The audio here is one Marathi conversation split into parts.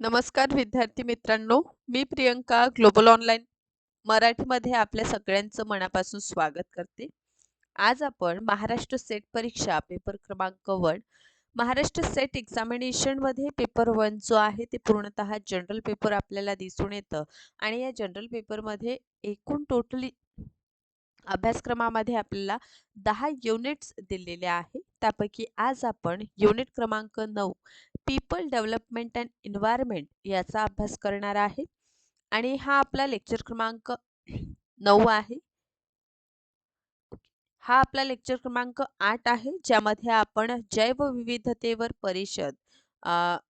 नमस्कार विद्यार्थी मित्रांनो मी प्रियंका ग्लोबल ऑनलाईन मराठीमध्ये आपल्या सगळ्यांचं मनापासून स्वागत करते. आज आपण महाराष्ट्र सेट परीक्षा पेपर क्रमांक वन महाराष्ट्र सेट एक्झामिनेशनमध्ये पेपर वन जो आहे ते पूर्णतः जनरल पेपर आपल्याला दिसून येतं. आणि या जनरल पेपरमध्ये एकूण टोटली अभ्यासक्रमामध्ये आपल्याला दहा युनिट्स दिलेले आहे त्यापैकी आज आपण युनिट क्रमांक नऊ पीपल डेव्हलपमेंट अँड एन्व्हायरमेंट याचा अभ्यास करणार आहे. आणि हा आपला लेक्चर क्रमांक नऊ आहे. हा आपला लेक्चर क्रमांक आठ आहे. ज्यामध्ये आपण जैवविविधतेवर परिषद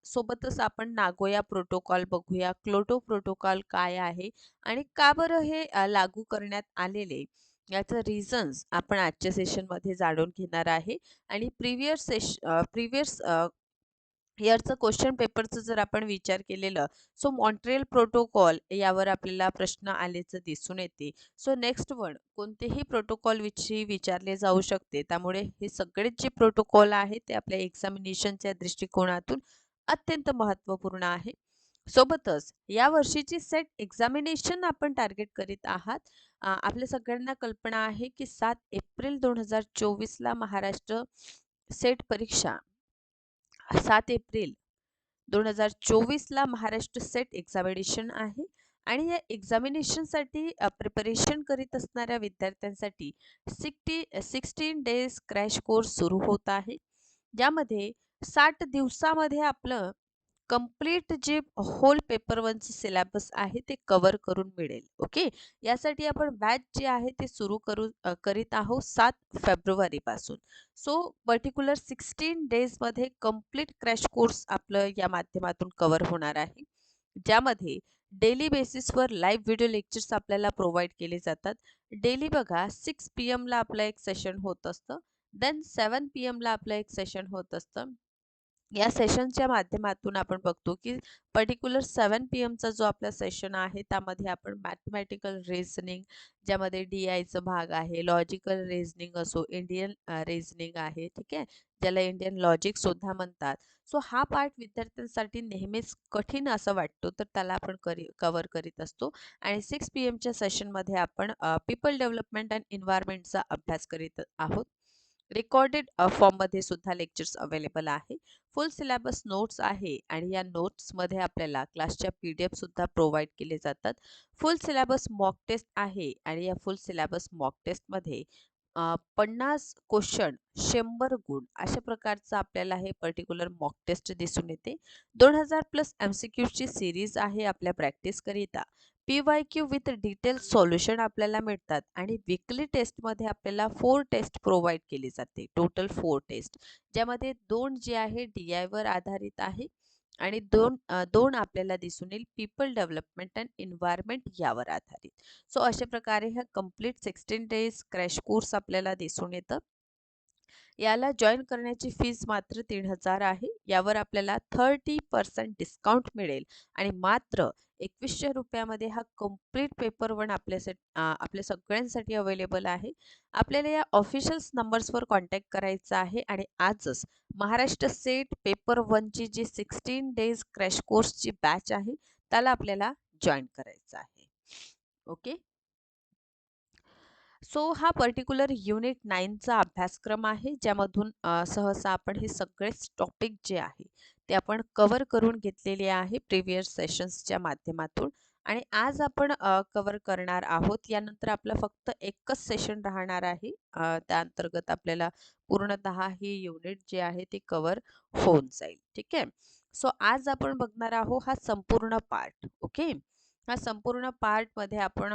सोबतच आपण नागोया प्रोटोकॉल बघूया. क्लोटो प्रोटोकॉल काय आहे? आणि का बरं हे लागू करण्यात आलेले? याचं रिझन्स आपण आजच्या सेशनमध्ये जाणून घेणार आहे. आणि प्रिव्हियस सेश प्रिव्हियस इयरचं क्वेश्चन पेपरचं जर आपण विचार केलेलं सो मॉन्ट्रियल प्रोटोकॉल यावर आपल्याला प्रश्न आल्याचं दिसून येते. सो नेक्स्ट वन कोणतेही प्रोटोकॉल विषयी विचारले जाऊ शकते. त्यामुळे हे सगळेच जे प्रोटोकॉल आहे ते आपल्या एक्झामिनेशनच्या दृष्टिकोनातून अत्यंत महत्त्वपूर्ण आहे. सोबतच या वर्षीची सेट एक्झामिनेशन आपण टार्गेट करीत आहात. आपल्या सगळ्यांना कल्पना आहे की सात एप्रिल दोन हजार चोवीसला महाराष्ट्र सेट परीक्षा. सात एप्रिल दोन हजार चोवीसला महाराष्ट्र सेट एक्झामिनेशन आहे. आणि या एक्झामिनेशनसाठी प्रिपरेशन करीत असणाऱ्या विद्यार्थ्यांसाठी sixty sixteen days crash course सुरू होत आहे. ज्यामध्ये साठ दिवसामध्ये आपलं कंप्लीट जे होल पेपर वनचं सिलेबस आहे ते कव्हर करून मिळेल ओके? यासाठी आपण बॅच जे आहे ते सुरू करू करीत आहोत सात फेब्रुवारीपासून. सो पर्टिक्युलर सिक्स्टीन डेजमध्ये कंप्लीट क्रॅश कोर्स आपलं या माध्यमातून कव्हर होणार आहे ज्यामध्ये डेली बेसिसवर लाईव्ह व्हिडिओ लेक्चर्स आपल्याला प्रोव्हाइड केले जातात. डेली बघा सिक्स पी एमला आपलं एक सेशन होत असतं देन सेवन पी एमला आपलं एक सेशन होत असतं. या सेशनच्या माध्यमातून आपण बघतो की पर्टिक्युलर सेवन पी एमचा जो आपला सेशन आहे त्यामध्ये आपण मॅथमॅटिकल रिझनिंग ज्यामध्ये डी आयचं भाग आहे लॉजिकल रिझनिंग असो इंडियन रिझनिंग आहे ठीक आहे? ज्याला इंडियन लॉजिक सुद्धा म्हणतात. सो हा पार्ट विद्यार्थ्यांसाठी नेहमीच कठीण असं वाटतो तर त्याला आपण करी कवर करीत असतो. आणि सिक्स पी एमच्या सेशनमध्ये आपण पीपल डेव्हलपमेंट अँड एन्व्हायरमेंटचा अभ्यास करीत आहोत. रेकॉर्डेड फॉर्ममध्ये सुद्धा लेक्चर्स अवेलेबल आहे फुल सिलेबस नोट्स आहे आणि या नोट्समध्ये आपल्याला क्लासच्या पी डी एफसुद्धा प्रोव्हाइड केले जातात. फुल सिलेबस मॉक टेस्ट आहे आणि या फुल सिलेबस मॉक टेस्टमध्ये पन्नास क्वेश्चन शंभर गुण अशा प्रकारचं आपल्याला हे पर्टिक्युलर मॉक टेस्ट दिसून येते. दोन हजार प्लस एम सी क्यूची सिरीज आहे आपल्या प्रॅक्टिसकरिता P Y Q with detail solution आपल्याला मिळतात आणि विकली टेस्टमध्ये आपल्याला फोर टेस्ट प्रोव्हाइड केली जाते. Total four test. ज्यामध्ये दोन जे आहे डी आयवर आधारित आहे आणि दोन दोन आपल्याला दिसून येईल पीपल डेव्हलपमेंट अँड एन्व्हायरमेंट यावर आधारित. सो अशा प्रकारे हा complete sixteen days crash course आपल्याला दिसून येतं. याला जॉईन करण्याची फीज मात्र तीन हजार आहे. यावर आपल्याला थर्टी पर्सेंट डिस्काउंट मिळेल आणि मात्र एकवीसशे रुपयामध्ये हा कंप्लीट पेपर वन आपल्यासाठी आपल्या सगळ्यांसाठी अवेलेबल आहे. आपल्याला या ऑफिशियल्स नंबर्सवर कॉन्टॅक्ट करायचा आहे आणि आजच महाराष्ट्र सेट पेपर वनची जी सिक्स्टीन डेज क्रॅश कोर्सची बॅच आहे त्याला आपल्याला जॉईन करायचं आहे. ओके? सो हा पर्टिक्युलर युनिट नाईनचा अभ्यासक्रम आहे ज्यामधून सहसा आपण हे सगळेच टॉपिक जे आहे ते आपण कवर करून घेतलेले आहे प्रिव्हियस सेशन्सच्या माध्यमातून. आणि आज आपण कवर करणार आहोत. यानंतर आपलं फक्त एकच सेशन राहणार आहे. त्या अंतर्गत आपल्याला पूर्णत हे युनिट जे आहे ते कवर होऊन जाईल. ठीक आहे? सो आज आपण बघणार आहोत हा संपूर्ण पार्ट. ओके? हा संपूर्ण पार्टमध्ये आपण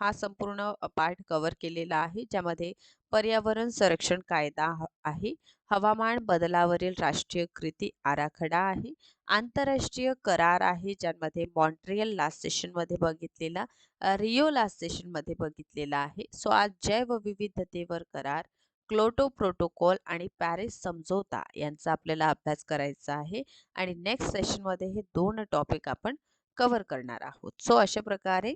हा संपूर्ण पार्ट कव्हर केलेला आहे ज्यामध्ये पर्यावरण संरक्षण कायदा आहे. हवामान बदलावरील राष्ट्रीय कृती आराखडा आहे. आंतरराष्ट्रीय करार आहे ज्यामध्ये मॉन्ट्रियल लास्ट सेशनमध्ये बघितलेला रिओ लास्ट सेशनमध्ये बघितलेला आहे. सो आज जैवविविधतेवर करार क्लोटो प्रोटोकॉल आणि पॅरिस समझोता यांचा आपल्याला अभ्यास करायचा आहे. आणि नेक्स्ट सेशनमध्ये हे दोन टॉपिक आपण कव्हर करणार आहोत. सो अशा प्रकारे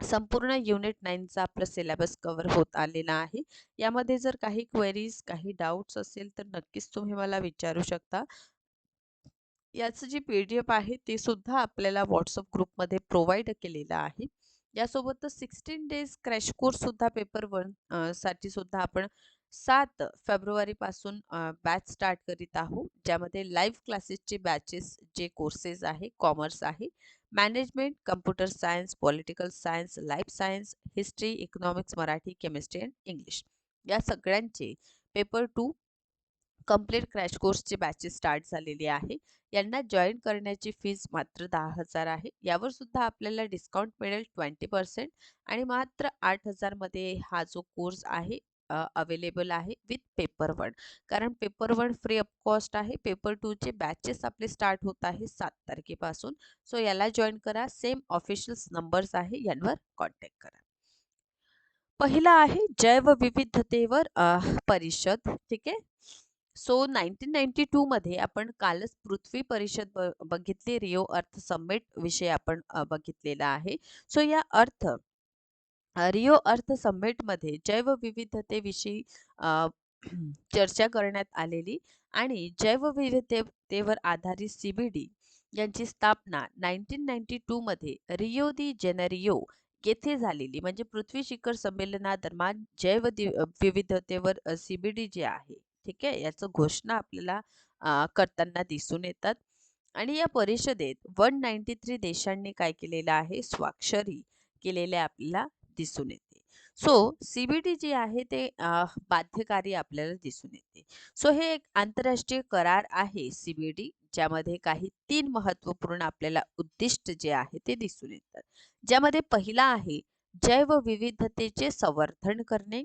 संपूर्ण युनिट नाईनचा आपला सिलेबस कव्हर होत आलेला आहे. यामध्ये जर काही क्वेरीज काही डाऊट्स असेल तर नक्कीच तुम्ही मला विचारू शकता. याचं जी पी-डी-एफ आहे ते सुद्धा आपल्याला व्हॉट्सअप ग्रुपमध्ये प्रोव्हाइड केलेलं आहे. यासोबतच 16 डेज क्रॅश कोर्स सुद्धा पेपर वनसाठी सुद्धा आपण सात फेब्रुवारीपासून बॅच स्टार्ट करीत आहोत. ज्यामध्ये लाईव्ह क्लासेसचे बॅचेस जे कोर्सेस आहे, कॉमर्स आहे, management, computer science, political science, life science, history, economics, Marathi, chemistry and English या सगळ्यांचे पेपर टू कंप्लीट क्रॅश कोर्सचे बॅचेस स्टार्ट झालेले आहे. यांना जॉईन करण्याची फीज मात्र दहा हजार आहे. यावर सुद्धा आपल्याला डिस्काउंट मिळेल 20% आणि मात्र आठ हजारमध्ये हा जो कोर्स आहे अवेलेबल आहे विथ पेपर वन कारण paper one free of cost आहे. पेपर 2 चे बॅचेस आपले स्टार्ट होत आहे सात तारखेपासून. सो याला जॉईन करा. सेम ऑफिशियल्स नंबर्स आहे यांवर कॉन्टॅक्ट करा. पहिला आहे जैवविविधतेवर विविधतेवर परिषद ठीक आहे. सो 1992 मध्ये आपण कालच पृथ्वी परिषद बघितली रिओ अर्थ समिट विषय आपण बघितलेला आहे. सो या अर्थ रिओ अर्थ समिटमध्ये जैवविविधतेविषयी चर्चा करण्यात आलेली आणि जैवविविधतेवर आधारित सी-बी-डी यांची स्थापना नाईन्टीन नाईन्टी टूमध्ये रिओ दी जेनेरिओ येथे झालेली. म्हणजे पृथ्वी शिखर संमेलनादरम्यान जैव विविधतेवर सी-बी-डी जे आहे ठीक आहे याचं घोषणा आपल्याला करताना दिसून येतात. आणि या परिषदेत 193 देशांनी काय केलेलं आहे? स्वाक्षरी केलेल्या आपल्याला दिसून येते. सो सीबीडी जे आहे ते बाध्यकारी आपल्याला दिसून येते. सो हे एक आंतरराष्ट्रीय करार आहे सीबीडी ज्यामध्ये काही तीन महत्त्वपूर्ण आपल्याला उद्दिष्ट जे आहे ते दिसून येतात. ज्यामध्ये पहिला आहे जैव विविधतेचे संवर्धन करणे.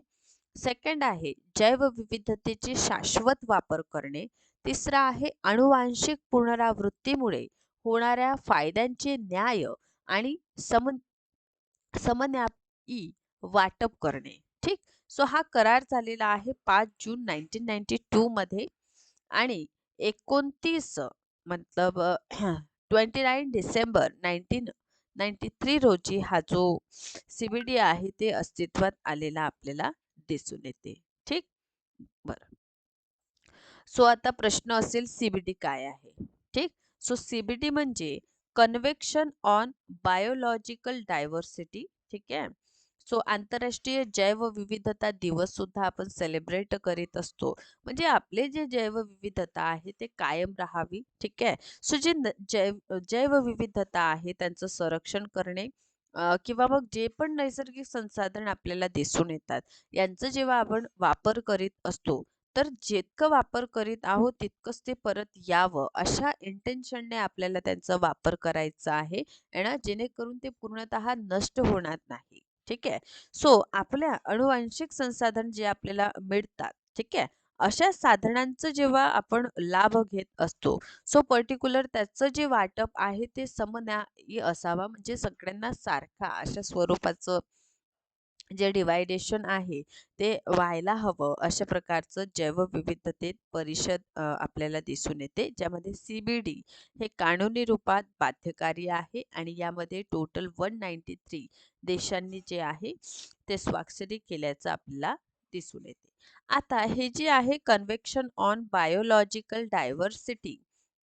सेकंड आहे जैव विविधतेचे शाश्वत वापर करणे. तिसरा आहे आनुवांशिक पुनरावृत्तीमुळे होणाऱ्या फायद्यांचे न्याय आणि सम समन्या ई वाटप करणे. ठीक. सो हा करार झालेला आहे पाच जून 1992 मध्ये आणि 29 मतलब 29 डिसेंबर 1993 रोजी हा जो सी-बी-डी आहे ते अस्तित्वात आलेला आपल्याला दिसून येते. ठीक. बरं. सो आता प्रश्न असेल सी-बी-डी काय आहे? ठीक. सो सी-बी-डी म्हणजे कन्व्हेक्शन ऑन बायोलॉजिकल डायव्हर्सिटी ठीक आहे. सो आंतरराष्ट्रीय जैवविविधता दिवस सुद्धा आपण सेलिब्रेट करीत असतो. म्हणजे आपले जे जैवविविधता आहे ते कायम राहावी. ठीक आहे. सो जे जैव जैवविविधता आहे त्यांचं संरक्षण करणे किंवा मग जे पण नैसर्गिक संसाधन आपल्याला दिसून येतात यांचं जेव्हा आपण वापर करीत असतो तर जितकं वापर करीत आहोत तितकंच ते परत यावं अशा इंटेन्शनने आपल्याला त्यांचा वापर करायचा आहे आणि जेणेकरून ते पूर्णतः नष्ट होणार नाही. ठीक आहे. सो आपल्या अनुवांशिक संसाधन जे आपल्याला मिळतात ठीक आहे. अशा साधनांचं जेव्हा आपण लाभ घेत असतो सो पर्टिक्युलर त्याचं जे वाटप आहे ते समन्यायी असावा म्हणजे सगळ्यांना सारखा अशा स्वरूपाचं जे डिवायडेशन आहे ते व्हायला हवं अशा प्रकारचं जैवविविधतेत परिषद आपल्याला दिसून येते. ज्यामध्ये सी-बी-डी हे कानूनी रूपात बाध्यकारी आहे आणि यामध्ये टोटल 193 देशांनी जे आहे ते स्वाक्षरी केल्याचं आपल्याला दिसून येते. आता हे जे आहे कन्व्हेक्शन ऑन बायोलॉजिकल डायव्हर्सिटी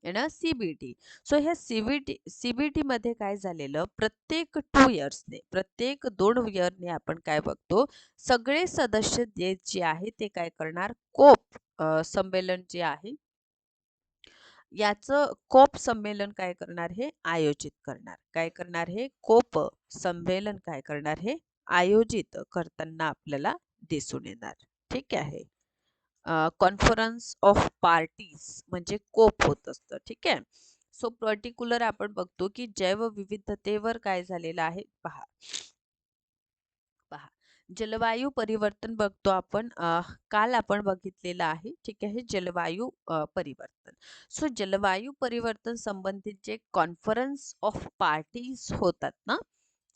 आहे ना सी-बी-डी. सो ह्या सी-बी-डी सी-बी-डीमध्ये काय झालेलं प्रत्येक टू इयर्सने प्रत्येक दोन इयरने आपण काय बघतो सगळे सदस्य देश जे आहे ते काय करणार कोप संमेलन जे आहे याचं कोप संमेलन काय करणार हे आयोजित करणार. काय करणार हे कोप संमेलन काय करणार हे आयोजित करताना आपल्याला दिसून येणार. ठीक आहे. कॉन्फरन्स ऑफ पार्टीज म्हणजे कोप होत असतं. ठीक आहे. सो पर्टिक्युलर आपण बघतो की जैवविविधतेवर काय झालेलं आहे पहा. पहा. जलवायू परिवर्तन बघतो आपण काल आपण बघितलेलं आहे. ठीक आहे. जलवायू परिवर्तन. सो जलवायू परिवर्तन संबंधित जे कॉन्फरन्स ऑफ पार्टीज होतात ना,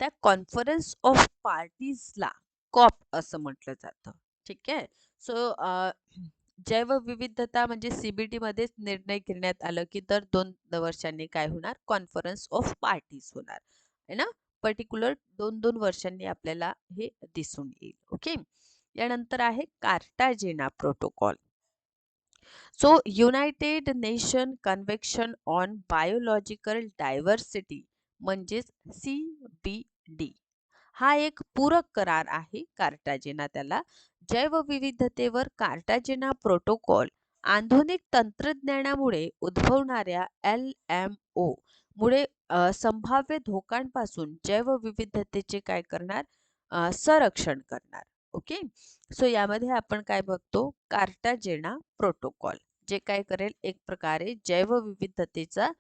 त्या कॉन्फरन्स ऑफ पार्टीजला कॉप असं म्हटलं जातं. ठीक आहे. सो जैवविविधता म्हणजे सीबीटी मध्येच निर्णय घेण्यात आलं की दर दोन वर्षांनी काय होणार कॉन्फरन्स ऑफ पार्टीज होणार. आहे ना. पर्टिक्युलर 2-2 वर्षांनी आपल्याला हे दिसून येईल. ओके. यानंतर आहे Cartagena Protocol. So United Nation Convection on Biological Diversity म्हणजेच सी बी डी हा एक पूरक करार आहे कार्टाजेना त्याला. जैवविविधतेवर कार्टाजेना प्रोटोकॉल आधुनिक तंत्रज्ञानामुळे उद्भवणाऱ्या एल एम ओ मुळे संभाव्य धोकांपासून जैवविविधतेचे काय करणार? संरक्षण करणार. ओके? सो यामध्ये आपण काय बघतो? कार्टाजेना प्रोटोकॉल जे काय करेल? एक प्रकारे जैवविविधतेचा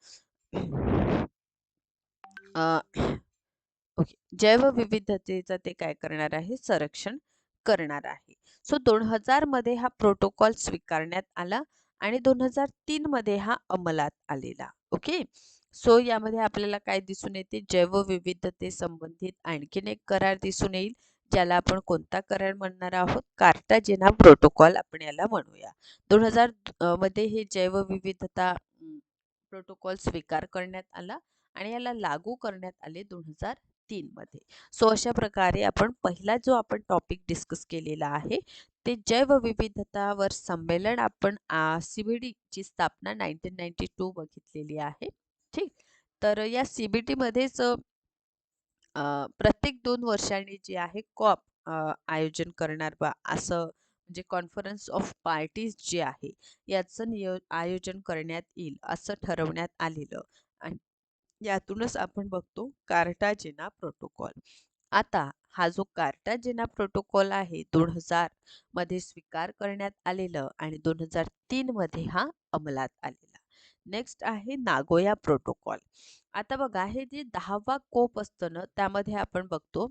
ओके. जैवविविधतेचा ते काय करणार आहे? संरक्षण करणार आहे. सो दोन हजारमध्ये हा प्रोटोकॉल स्वीकारण्यात आला आणि दोन हजार तीन मध्ये हा अंमलात आलेला. ओके? सो यामध्ये आपल्याला काय दिसून येते? जैवविविधते संबंधित आणखीन एक करार दिसून येईल ज्याला आपण कोणता करार म्हणणार आहोत? कार्टाजेना प्रोटोकॉल आपण याला म्हणूया. दोन हजारमध्ये हे जैवविविधता प्रोटोकॉल स्वीकार करण्यात आला आणि याला लागू करण्यात आले दोन हजार तीन मध्ये. सो अशा प्रकारे आपण पहिला जो आपण टॉपिक डिस्कस केलेला आहे ते जैवविविधतावर संमेलन आपण सी बी डीची स्थापना नाईन्टीन नाईन्टी टू बघितलेली आहे. ठीक? तर या सी बी मध्येच प्रत्येक दोन वर्षांनी जे आहे कॉप आयोजन करणार बा असं म्हणजे कॉन्फरन्स ऑफ पार्टीज जे आहे याचं नियो आयोजन करण्यात येईल असं ठरवण्यात आलेलं. यातूनच आपण बघतो कार्टाजेना प्रोटोकॉल. आता हा जो कार्टाजेना प्रोटोकॉल आहे दोन हजारमध्ये स्वीकार करण्यात आलेलं आणि दोन हजार तीन मध्ये हा अंमलात आलेला. नेक्स्ट आहे नागोया प्रोटोकॉल. आता बघा हे जे दहावा कोप असतं ना त्यामध्ये आपण बघतो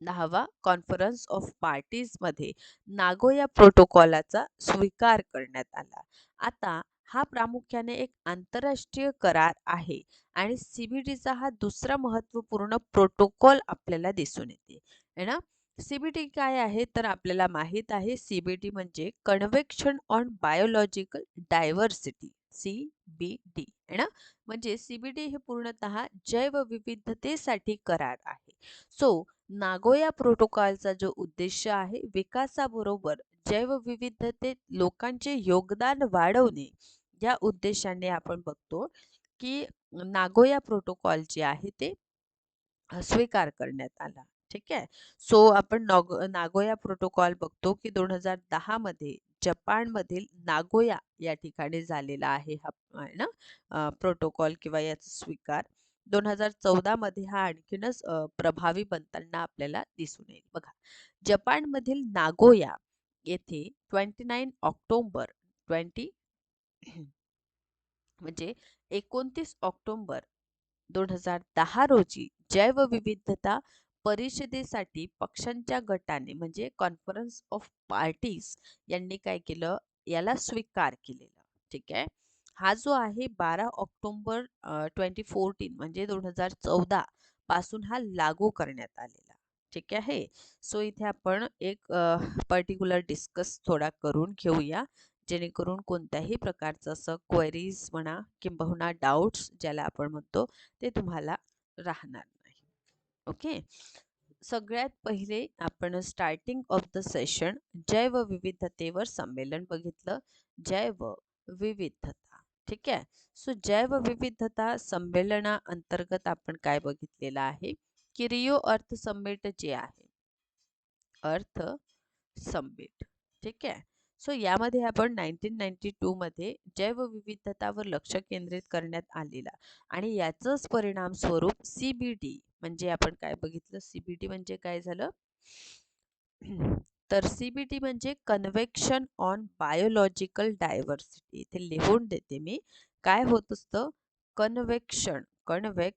दहावा कॉन्फरन्स ऑफ पार्टीजमध्ये नागोया प्रोटोकॉलाचा स्वीकार करण्यात आला. आता हा प्रामुख्याने एक आंतरराष्ट्रीय करार आहे आणि सीबीटीचा हा दुसरा महत्त्वपूर्ण प्रोटोकॉल आपल्याला दिसून येते. है ना? सीबीटी काय आहे तर आपल्याला माहीत आहे सीबीटी म्हणजे convection on biological diversity C B D. है ना? म्हणजे सीबीडी हे पूर्णतः जैवविविधतेसाठी करार आहे. सो नागोया प्रोटोकॉलचा जो उद्देश आहे विकासाबरोबर जैवविविधतेत लोकांचे योगदान वाढवणे या उद्देशाने आपण बघतो की नागोया प्रोटोकॉल जे आहे ते स्वीकार करण्यात आला. ठीक आहे? सो आपण नागोया प्रोटोकॉल बघतो की दोन हजार दहा मध्ये जपानमधील नागोया या ठिकाणी झालेला आहे हा ना? प्रोटोकॉल किंवा याचा स्वीकार. दोन हजार चौदा मध्ये हा आणखीनच प्रभावी बनताना आपल्याला दिसून येईल. बघा जपानमधील नागोया येथे ट्वेंटी नाईन ऑक्टोबर ट्वेंटी म्हणजे एकोणतीस ऑक्टोंबर दोन हजार दहा रोजी जैवविविधता परिषदेसाठी पक्षांच्या गटाने म्हणजे कॉन्फरन्स ऑफ पार्टीज यांनी काय केलं? याला स्वीकार केलेला. ठीक आहे? हा जो आहे बारा ऑक्टोंबर ट्वेंटी फोर्टीन म्हणजे दोन हजार चौदा पासून हा लागू करण्यात आलेला. ठीक आहे? सो इथे आपण एक पर्टिक्युलर डिस्कस थोडा करून घेऊया. जेणेकरून कोणत्याही प्रकारचं असं क्वेरीज म्हणा किंबहुना डाऊट्स ज्याला आपण म्हणतो ते तुम्हाला राहणार नाही. ओके सगळ्यात पहिले आपण स्टार्टिंग ऑफ द सेशन जैव विविधतेवर संमेलन बघितलं. जैव विविधता. ठीक आहे? सो जैवविविधता संमेलना अंतर्गत आपण काय बघितलेलं आहे? की रिओ अर्थ समिट जे आहे. अर्थ समिट ठीक आहे? सो यामध्ये आपण नाईन्टीन नाईन्टी टूमध्ये जैवविविधतावर लक्ष केंद्रित करण्यात आलेला आणि याचंच परिणाम स्वरूप सी बी डी म्हणजे आपण काय बघितलं? सी बी डी म्हणजे काय झालं? तर सी बी टी म्हणजे कन्व्हेक्शन ऑन बायोलॉजिकल डायव्हर्सिटी इथे लिहून देते मी. काय होत असतं? Convection कन्व्हेक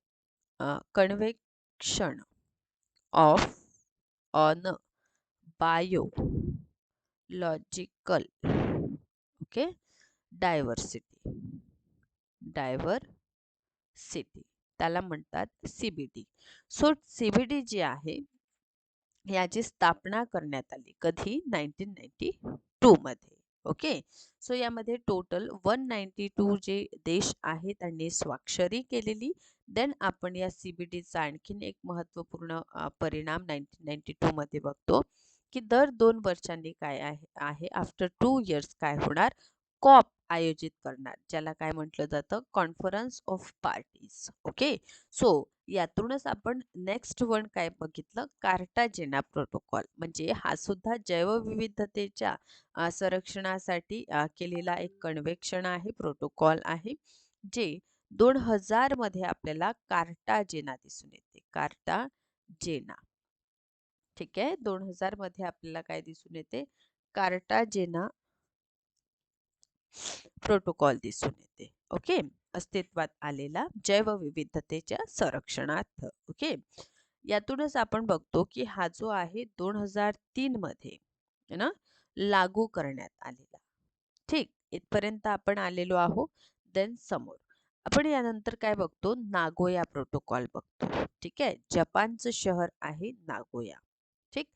convection of on biological. Okay? Diversity. Diversity. त्याला म्हणतात सीबीडी सो सीबीडी जी आहे याची स्थापना करण्यात आली कधी? नाईन्टीन नाईन्टी टू मध्ये. ओके? सो यामध्ये टोटल वन नाईन्टी टू जे देश आहेत त्यांनी स्वाक्षरी केलेली. देन आपण या सीबीडीचा आणखीन एक महत्त्वपूर्ण परिणाम नाईन्टीन नाईन्टी टू मध्ये बघतो. की दर दोन वर्षांनी काय आहे आहे? आफ्टर टू इयर्स काय होणार? कॉप आयोजित करणार ज्याला काय म्हटलं जातं? Conference of parties okay so यातूनच आपण नेक्स्ट वन काय बघितलं? कार्टाजेना प्रोटोकॉल म्हणजे हा सुद्धा जैवविविधतेच्या संरक्षणासाठी केलेला एक कन्व्हेक्शन आहे प्रोटोकॉल आहे जे दोन हजारमध्ये आपल्याला कार्टाजेना दिसून येते. कार्टाजेना ठीक आहे. दोन हजारमध्ये आपल्याला काय दिसून येते? कार्टाजेना प्रोटोकॉल दिसून येते. ओके? अस्तित्वात आलेला जैवविविधतेच्या संरक्षणार्थ. ओके? यातूनच आपण बघतो की हा जो आहे दोन हजार तीन मध्ये ना? लागू करण्यात आलेला. ठीक? इथपर्यंत आपण आलेलो आहोत. देन समोर. आपण यानंतर काय बघतो? नागोया प्रोटोकॉल बघतो. ठीक आहे? जपानचं शहर आहे नागोया. ठीक?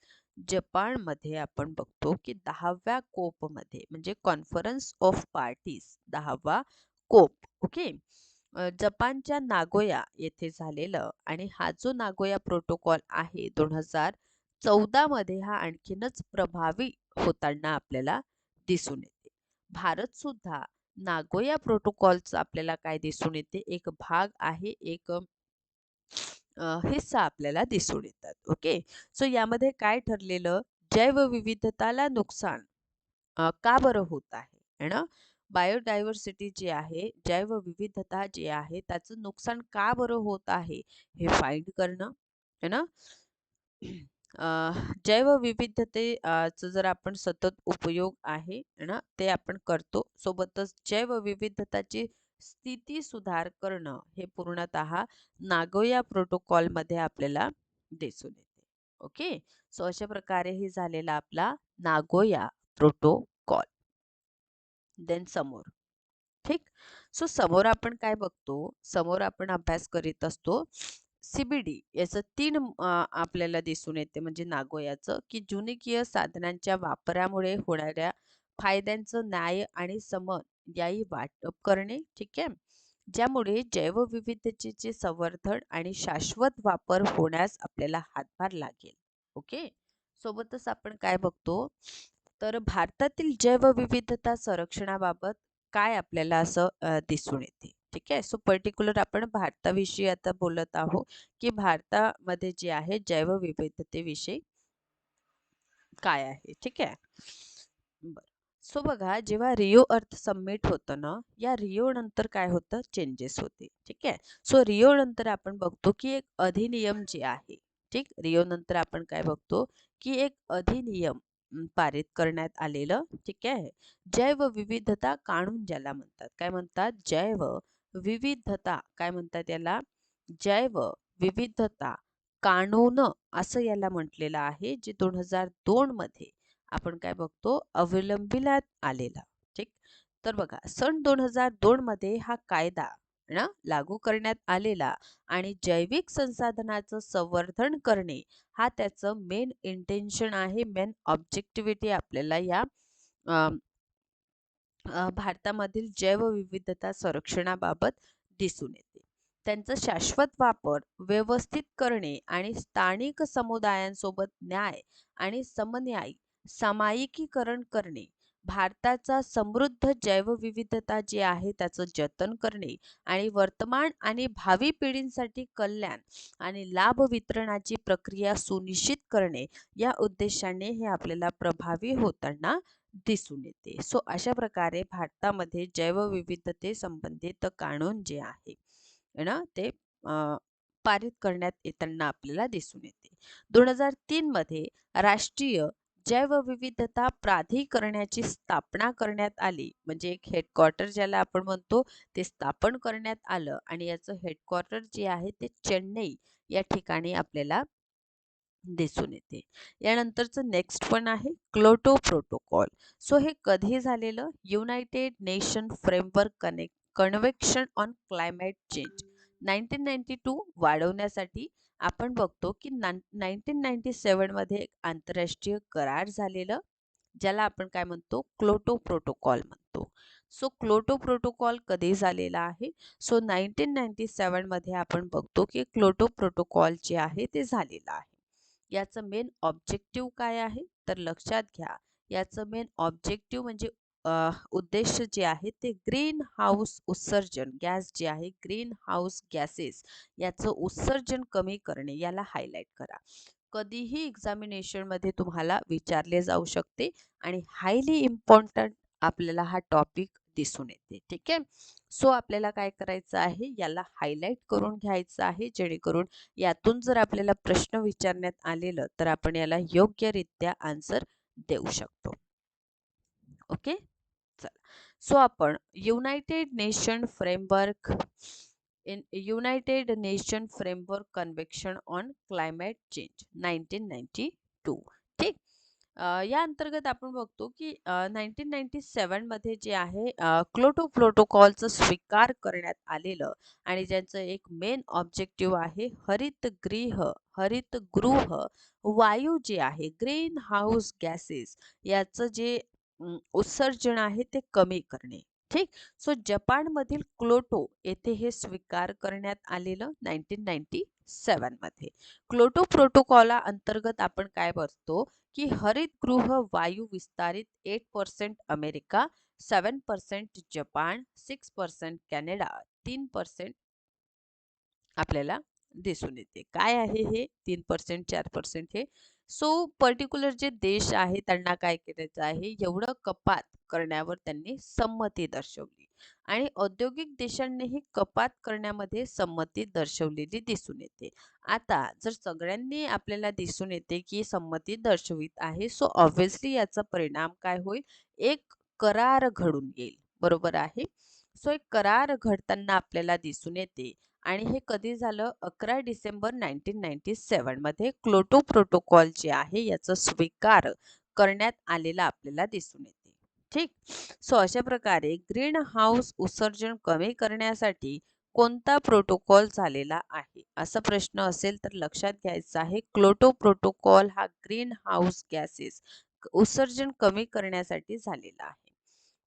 जपानमध्ये आपण बघतो की दहाव्या कोपमध्ये म्हणजे कॉन्फरन्स ऑफ पार्टीज दहावा कोप ओके? जपानच्या नागोया येथे झालेलं आणि हा जो नागोया प्रोटोकॉल आहे दोन हजार चौदा मध्ये हा आणखीनच प्रभावी होताना आपल्याला दिसून येते. भारत सुद्धा नागोया प्रोटोकॉलचा आपल्याला काय दिसून येते? एक भाग आहे एक हिस्सा आपल्याला दिसून येतात. ओके? सो यामध्ये काय ठरलेलं? जैवविविधताला नुकसान का बरं होत आहे? ना? बायोडायव्हर्सिटी जी आहे जैवविविधता जी आहे त्याचं नुकसान का बरं होत आहे? हे फाईंड करणं है ना? जैवविविधतेचं जर आपण सतत उपयोग आहे ना? ते आपण करतो. सोबतच जैवविविधताची स्थिती सुधार करणं हे पूर्णतः नागोया प्रोटोकॉलमध्ये आपल्याला दिसून येते. ओके? सो अशा प्रकारे हे झालेला आपला नागोया प्रोटोकॉल. देन समोर. ठीक? सो समोर आपण काय बघतो? समोर आपण अभ्यास करीत असतो. सीबीडी याचं तीन आपल्याला दिसून येते म्हणजे नागोयाचं की जुनिकीय साधनांच्या वापरामुळे होणाऱ्या फायद्यांचं न्याय आणि समन याही वाटप करणे ठीक आहे? ज्यामुळे जैवविविधतेचे संवर्धन आणि शाश्वत वापर होण्यास आपल्याला हातभार लागेल ओके? सोबतच आपण काय बघतो? तर भारतातील जैवविविधता संरक्षणाबाबत काय आपल्याला असं दिसून येते ठीक आहे? सो पर्टिक्युलर आपण भारताविषयी आता बोलत आहोत की भारतामध्ये जे आहे जैवविविधतेविषयी काय आहे ठीक आहे? बरं. सो बघा जेव्हा रिओ अर्थ समिट होतं ना या रिओ नंतर काय होतं? चेंजेस होते. ठीक आहे? सो रिओ नंतर आपण बघतो की एक अधिनियम जे आहे ठीक? रिओ नंतर आपण काय बघतो? की एक अधिनियम पारित करण्यात आलेलं ठीक आहे? जैव विविधता कानून ज्याला म्हणतात. काय म्हणतात? जैव विविधता. काय म्हणतात याला? जैव विविधता कानून असं याला म्हटलेलं आहे जे दोन हजार दोन मध्ये आपण काय बघतो? अवलंबिण्यात आलेला. ठीक? तर बघा सन दोन हजार दोन मध्ये हा कायदा ना लागू करण्यात आलेला आणि जैविक संसाधनाचं संवर्धन करणे हा त्याचं मेन इंटेन्शन आहे मेन ऑब्जेक्टिव्हिटी आपल्याला या भारतामधील जैवविविधता संरक्षणाबाबत दिसून येते. त्यांचा शाश्वत वापर व्यवस्थित करणे आणि स्थानिक समुदायांसोबत न्याय आणि समन्याय सामायिकीकरण करणे. भारताचा समृद्ध जैवविविधता जे आहे त्याचं जतन करणे आणि वर्तमान आणि भावी पिढींसाठी कल्याण आणि लाभ वितरणाची प्रक्रिया सुनिश्चित करणे या उद्देशाने हे आपल्याला प्रभावी होताना दिसून येते. सो अशा प्रकारे भारतामध्ये जैवविविधते संबंधित कानून जे आहे ना ते पारित करण्यात येताना आपल्याला दिसून येते. दोन हजार तीन मध्ये राष्ट्रीय जैवविविधता प्राधिकरणाची स्थापना करण्यात आली. म्हणजे एक हेडक्वार्टर ज्याला आपण म्हणतो ते स्थापन करण्यात आलं आणि याचं हेडक्वार्टर जे आहे ते चेन्नई या ठिकाणी आपल्याला दिसून येते. यानंतरचं नेक्स्ट पण आहे क्लोटो प्रोटोकॉल. सो हे कधी झालेलं? United nation framework connect convection on climate change nineteen ninety two वाढवण्यासाठी आपण बघतो की नाईन्टीन नाईन्टी सेवनमध्ये एक आंतरराष्ट्रीय करार झालेलं ज्याला आपण काय म्हणतो? क्लोटो प्रोटोकॉल म्हणतो. सो क्लोटो प्रोटोकॉल कधी झालेला आहे? सो नाईन्टीन नाईन्टी सेवनमध्ये आपण बघतो की क्लोटो प्रोटोकॉल जे आहे ते झालेलं आहे. याचं मेन ऑब्जेक्टिव्ह काय आहे? तर लक्षात घ्या याचं मेन ऑब्जेक्टिव्ह म्हणजे उद्देश जे आहे ते ग्रीन हाऊस उत्सर्जन गॅस जे आहे ग्रीन हाऊस गॅसेस याचं उत्सर्जन कमी करणे याला हायलाईट करा. कधीही एक्झामिनेशनमध्ये तुम्हाला विचारले जाऊ शकते आणि हायली इम्पॉर्टंट आपल्याला हा टॉपिक दिसून येते. ठीक आहे? सो आपल्याला काय करायचं आहे? याला हायलाईट करून घ्यायचं आहे जेणेकरून यातून जर आपल्याला प्रश्न विचारण्यात आलेलं तर आपण याला योग्यरित्या आन्सर देऊ शकतो. ओके? चला. सो आपण united nation framework in united nation framework convection on climate change nineteen ninety two. ठीक? या अंतर्गत आपण बघतो की नाईन्टीन नाईन्टी सेवनमध्ये जे आहे क्लोटो प्रोटोकॉलचं स्वीकार करण्यात आलेलं आणि ज्यांचं एक मेन ऑब्जेक्टिव्ह आहे हरितगृह हरितगृह वायू जे आहे ग्रीन हाऊस गॅसेस याचं जे उत्सर्जन आहे ते कमी करणे. ठीक? सो जपानमधील क्लोटो येथे हे स्वीकार करण्यात आलेलं नाईन्टीन नाईन्टी सेवनमध्ये क्लोटो प्रोटोकॉला अंतर्गत आपण काय बघतो? की हरितगृह वायू विस्तारित eight percent America seven percent Japan six percent Canada तीन पर्सेंट आपल्याला दिसून येते. काय आहे हे? तीन पर्सेंट चार पर्सेंट हे सो पर्टिक्युलर जे देश आहे त्यांना काय करायचं आहे? एवढं कपात करण्यावर त्यांनी संमती दर्शवली. आणि औद्योगिक देशांनीही कपात करण्यामध्ये संमती दर्शवलेली दिसून येते. आता जर सगळ्यांनी आपल्याला दिसून येते की संमती दर्शवित आहे सो ऑब्व्हियसली याचा परिणाम काय होईल? एक करार घडून येईल. बरोबर आहे? सो एक करार घडताना आपल्याला दिसून येते. आणि हे कधी झालं? अकरा डिसेंबर नाईन्टीन नाईन्टी मध्ये क्लोटो प्रोटोकॉल जे आहे याचा स्वीकार करण्यात आलेला आपल्याला दिसून येते. ठीक? सो अशा प्रकारे ग्रीन हाऊस उत्सर्जन कमी करण्यासाठी कोणता प्रोटोकॉल झालेला आहे? असा प्रश्न असेल तर लक्षात घ्यायचा आहे. क्लोटो प्रोटोकॉल हा ग्रीन हाऊस गॅसेस उत्सर्जन कमी करण्यासाठी झालेला आहे.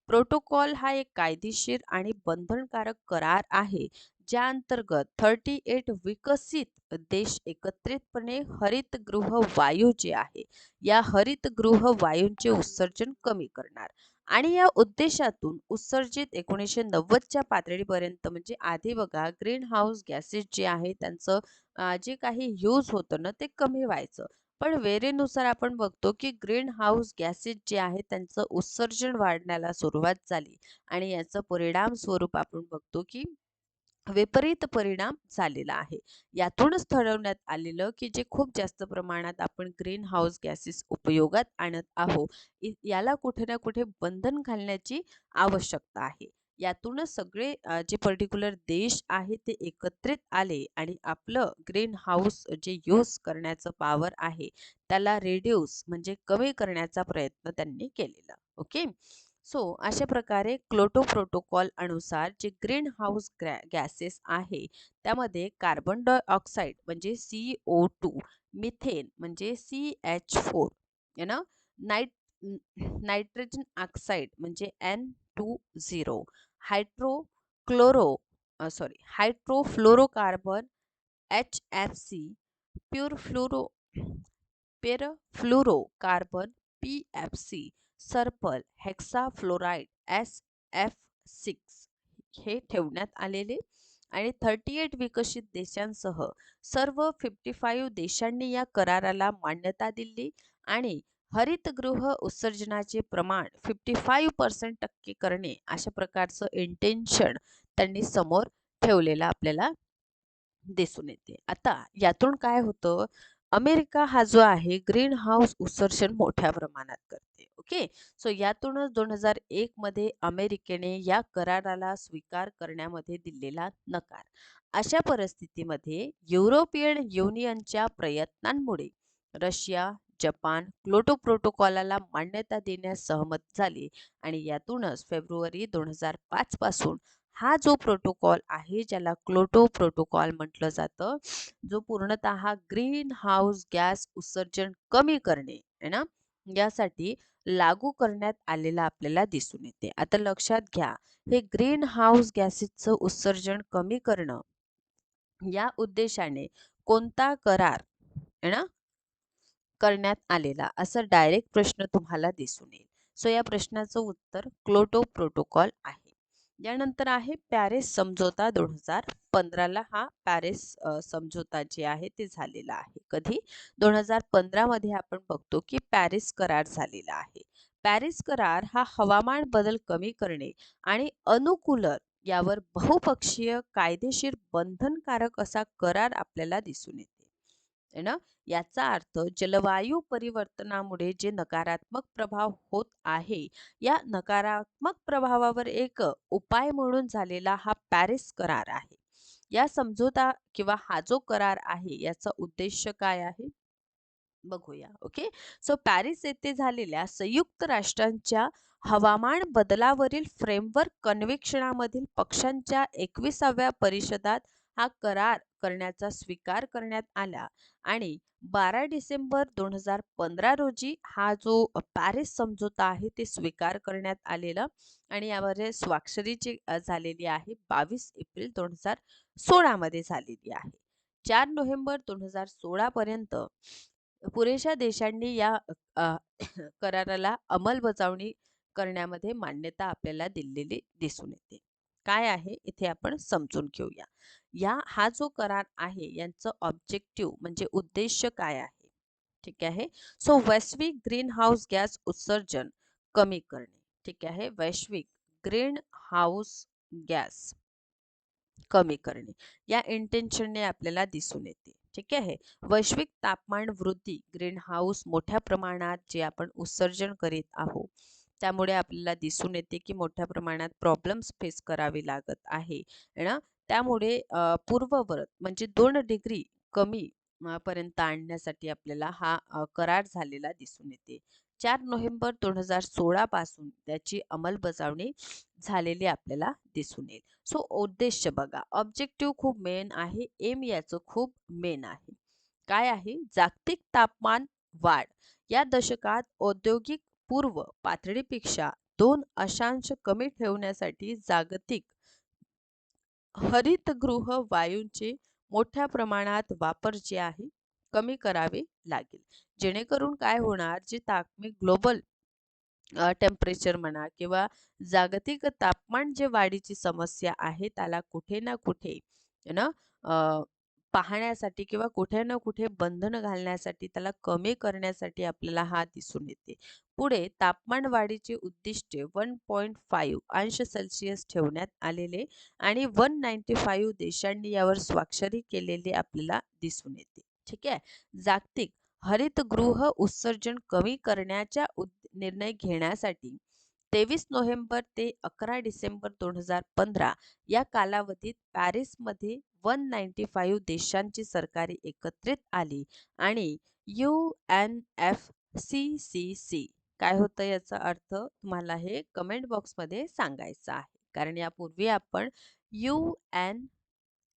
प्रोटोकॉल हा एक कायदेशीर आणि बंधनकारक करार आहे. ज्या अंतर्गत थर्टी एट विकसित देश एकत्रितपणे हरितगृह वायू जे आहे या हरितगृह वायूंचे उत्सर्जन कमी करणार. आणि या उद्देशातून उत्सर्जित एकोणीसशे नव्वदच्या पातळीपर्यंत म्हणजे आधी बघा ग्रीन हाऊस गॅसेस जे आहे त्यांचं जे काही यूज होतं ना ते कमी व्हायचं. पण वेरेनुसार आपण बघतो की ग्रीन हाऊस गॅसेस जे आहे त्यांचं उत्सर्जन वाढण्याला सुरुवात झाली. आणि याचं परिणाम स्वरूप आपण बघतो की विपरीत परिणाम झालेला आहे. यातूनच ठरवण्यात आलेलं की जे खूप जास्त प्रमाणात आपण ग्रीन हाऊस गॅसेस उपयोगात आणत आहोत याला कुठे ना कुठे बंधन घालण्याची आवश्यकता आहे. यातूनच सगळे जे पर्टिक्युलर देश आहे ते एकत्रित आले आणि आपलं ग्रीन हाऊस जे यूज करण्याचं पॉवर आहे त्याला रिड्यूस म्हणजे कमी करण्याचा प्रयत्न त्यांनी केलेला. ओके सो अशा प्रकारे क्लोटो प्रोटोकॉल अनुसार जे ग्रीन हाऊस गॅसेस आहे त्यामध्ये कार्बन डायऑक्साईड म्हणजे सी ओ टू मिथेन म्हणजे सी एच फोर ना? नाईट नायट्रोजन ऑक्साईड म्हणजे N two zero hydro chloro sorry hydrofluorocarbon H F C pure fluoro per carbon P F C sulphur hexafluoride S F six हे ठेवण्यात आलेले आणि थर्टी एट विकसित देशांसह सर्व फिफ्टी फाईव्ह देशांनी या कराराला मान्यता दिली आणि हरितगृह उत्सर्जनाचे प्रमाण फिफ्टी फाईव्ह पर्सेंट टक्के करणे अशा प्रकारचं इंटेन्शन त्यांनी समोर ठेवलेलं आपल्याला दिसून येते. आता यातून काय होतं? अमेरिका हा जो आहे ग्रीन हाऊस उत्सर्जन मोठ्या प्रमाणात करते ओके? सो यातूनच दोन हजार एक मध्ये अमेरिकेने या कराराला स्वीकार करण्यामध्ये दिलेला नकार. अशा परिस्थितीमध्ये युरोपियन युनियनच्या प्रयत्नांमुळे रशिया जपान क्लोटो प्रोटोकॉलाला मान्यता देण्यास सहमत झाली आणि यातूनच फेब्रुवारी दोन हजार पाच पासून हा जो प्रोटोकॉल आहे ज्याला क्लोटो प्रोटोकॉल म्हटलं जातं जो पूर्णतः ग्रीन हाऊस गॅस उत्सर्जन कमी करणे आहे ना? यासाठी लागू करण्यात आलेला आपल्याला दिसून येते. आता लक्षात घ्या हे ग्रीन हाऊस गॅसेसचं उत्सर्जन कमी करणं या उद्देशाने कोणता करार आहे ना? करण्यात आलेला असं डायरेक्ट प्रश्न तुम्हाला दिसून येईल. सो या प्रश्नाचं उत्तर क्लोटो प्रोटोकॉल आहे. यानंतर आहे पॅरिस समझोता दोन हजार पंधराला. हा पॅरिस समझोता जे आहे ते झालेला आहे. कधी? दोन हजार पंधरामध्ये आपण बघतो की पॅरिस करार झालेला आहे. पॅरिस करार हा हवामान बदल कमी करणे आणि अनुकूलन यावर बहुपक्षीय कायदेशीर बंधनकारक असा करार आपल्याला दिसून येते. ना? याचा अर्थ जलवायू परिवर्तनामुळे जे नकारात्मक प्रभाव होत आहे या नकारात्मक प्रभावावर एक उपाय म्हणून झालेला हा पॅरिस करार आहे. या समझोता किंवा हा जो करार आहे याचा उद्देश काय आहे? बघूया ओके? सो पॅरिस येथे झालेल्या संयुक्त राष्ट्रांच्या हवामान बदलावरील फ्रेमवर्क कन्वेक्षणामधील पक्षांच्या एकविसाव्या परिषदात हा करार करण्याचा स्वीकार करण्यात आला. आणि बारा डिसेंबर दोन हजार पंधरा रोजी हा जो पॅरिस समझोता आहे ते स्वीकार करण्यात आलेला. आणि यामध्ये स्वाक्षरीची झालेली आहे. बावीस एप्रिल दोन हजार सोळामध्ये झालेली आहे. चार नोव्हेंबर दोन हजार सोळा पर्यंत पुरेशा देशांनी या कराराला अंमलबजावणी करण्यामध्ये मान्यता आपल्याला दिलेली दिसून येते. काय आहे इथे आपण समजून घेऊया. या हा जो करार आहे यांचं ऑब्जेक्टिव्ह म्हणजे उद्देश काय आहे? ठीक आहे? सो वैश्विक ग्रीन हाऊस गॅस उत्सर्जन कमी करणे. ठीक आहे? वैश्विक ग्रीन हाऊस गॅस कमी करणे. या इंटेन्शनने आपल्याला दिसून येते. ठीक आहे? वैश्विक तापमान वृद्धी ग्रीन हाऊस मोठ्या प्रमाणात जे आपण उत्सर्जन करीत आहोत त्यामुळे आपल्याला दिसून येते की मोठ्या प्रमाणात प्रॉब्लेम्स फेस करावे लागत आहे. ना? त्यामुळे पूर्ववत म्हणजे दोन डिग्री कमी पर्यंत आणण्यासाठी आपल्याला हा करार झालेला दिसून येते. चार नोव्हेंबर दोन हजार सोळा पासून त्याची अंमलबजावणी झालेली आपल्याला दिसून येईल. सो उद्देश बघा ऑब्जेक्टिव्ह खूप मेन आहे एम याचं खूप मेन आहे. काय आहे? जागतिक तापमान वाढ. या दशकात औद्योगिक पूर्व पातळीपेक्षा दोन अशांश कमी ठेवण्यासाठी जागतिक हरितगृह वायूंचे मोठ्या प्रमाणात वापर जे आहे कमी करावे लागेल. जेणेकरून काय होणार जे तापमान ग्लोबल टेम्परेचर म्हणा किंवा जागतिक तापमान जे वाढीची समस्या आहे त्याला कुठे ना कुठे ना पाहण्यासाठी किंवा कुठे ना कुठे बंधन घालण्यासाठी त्याला कमी करण्यासाठी आपल्याला हा दिसून येते. पुढे तापमान वाढीचे उद्दिष्टे वन पॉईंट फाईव्ह अंश सेल्सिअस ठेवण्यात आलेले आणि वन नाईन्टी फाईव्ह देशांनी यावर स्वाक्षरी केलेले आपल्याला दिसून येते. ठीक आहे? जागतिक हरितगृह उत्सर्जन कमी करण्याच्या निर्णय घेण्यासाठी तेवीस नोव्हेंबर ते अकरा डिसेंबर दोन हजार पंधरा या कालावधीत पॅरिसमध्ये वन नाईन्टी फाईव्ह देशांची सरकारे एकत्रित आली आणि U N F C C C काय होतं याचा अर्थ तुम्हाला हे कमेंट बॉक्समध्ये सांगायचं आहे. कारण यापूर्वी आपण U N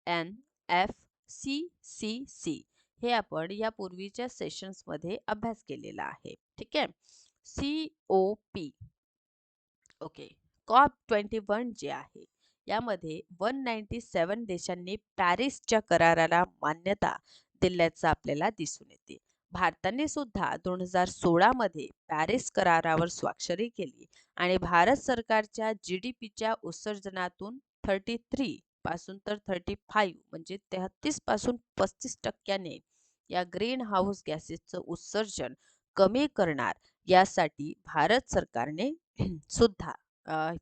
N F C C C हे आपण यापूर्वीच्या सेशन्समध्ये अभ्यास केलेला आहे. ठीक आहे? C O P. Okay. COP twenty one जे आहे. यामध्ये वन नाईन्टी सेवन देशांनी पॅरिसच्या कराराला मान्यता दिल्याचं आपल्याला दिसून येते. भारताने सुद्धा दोन हजार सोळामध्ये पॅरिस करारावर स्वाक्षरी केली आणि भारत सरकारच्या जी डी पीच्या उत्सर्जनातून थर्टी थ्री पासून तर थर्टी फाईव्ह म्हणजे तेहतीसपासून पस्तीस टक्क्याने या ग्रीन हाऊस गॅसेसचं उत्सर्जन कमी करणार यासाठी भारत सरकारने सुद्धा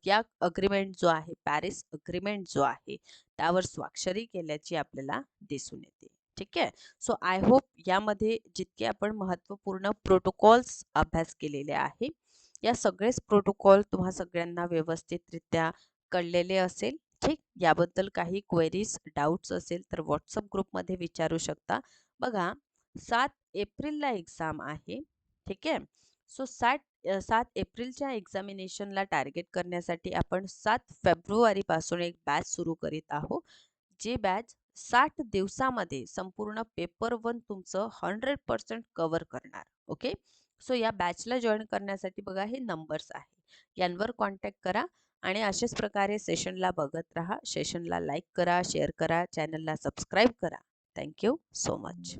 या अग्रीमेंट जो आहे पॅरिस अग्रीमेंट जो आहे त्यावर स्वाक्षरी केल्याची आपल्याला दिसून येते. ठीक आहे? सो आय होप यामध्ये जितके आपण महत्त्वपूर्ण प्रोटोकॉल्स अभ्यास केलेले आहे या सगळेच प्रोटोकॉल तुम्हा सगळ्यांना व्यवस्थितरित्या कळलेले असेल. ठीक? याबद्दल काही क्वेरीज डाऊट्स असेल तर व्हॉट्सअप ग्रुपमध्ये विचारू शकता. बघा सात एप्रिलला एक्झाम आहे. ठीक आहे? सो सात सात एप्रिलच्या एक्झामिनेशनला टार्गेट करण्यासाठी आपण सात फेब्रुवारीपासून एक बॅच सुरू करीत आहोत. जे बॅच साठ दिवसामध्ये संपूर्ण पेपर वन तुमचं हंड्रेड पर्सेंट कव्हर करणार ओके? सो या बॅचला जॉईन करण्यासाठी बघा हे नंबर्स आहे. यांवर कॉन्टॅक्ट करा आणि अशाच प्रकारे सेशनला बघत राहा. सेशनला लाईक करा शेअर करा चॅनलला सबस्क्राईब करा. Thank you so much.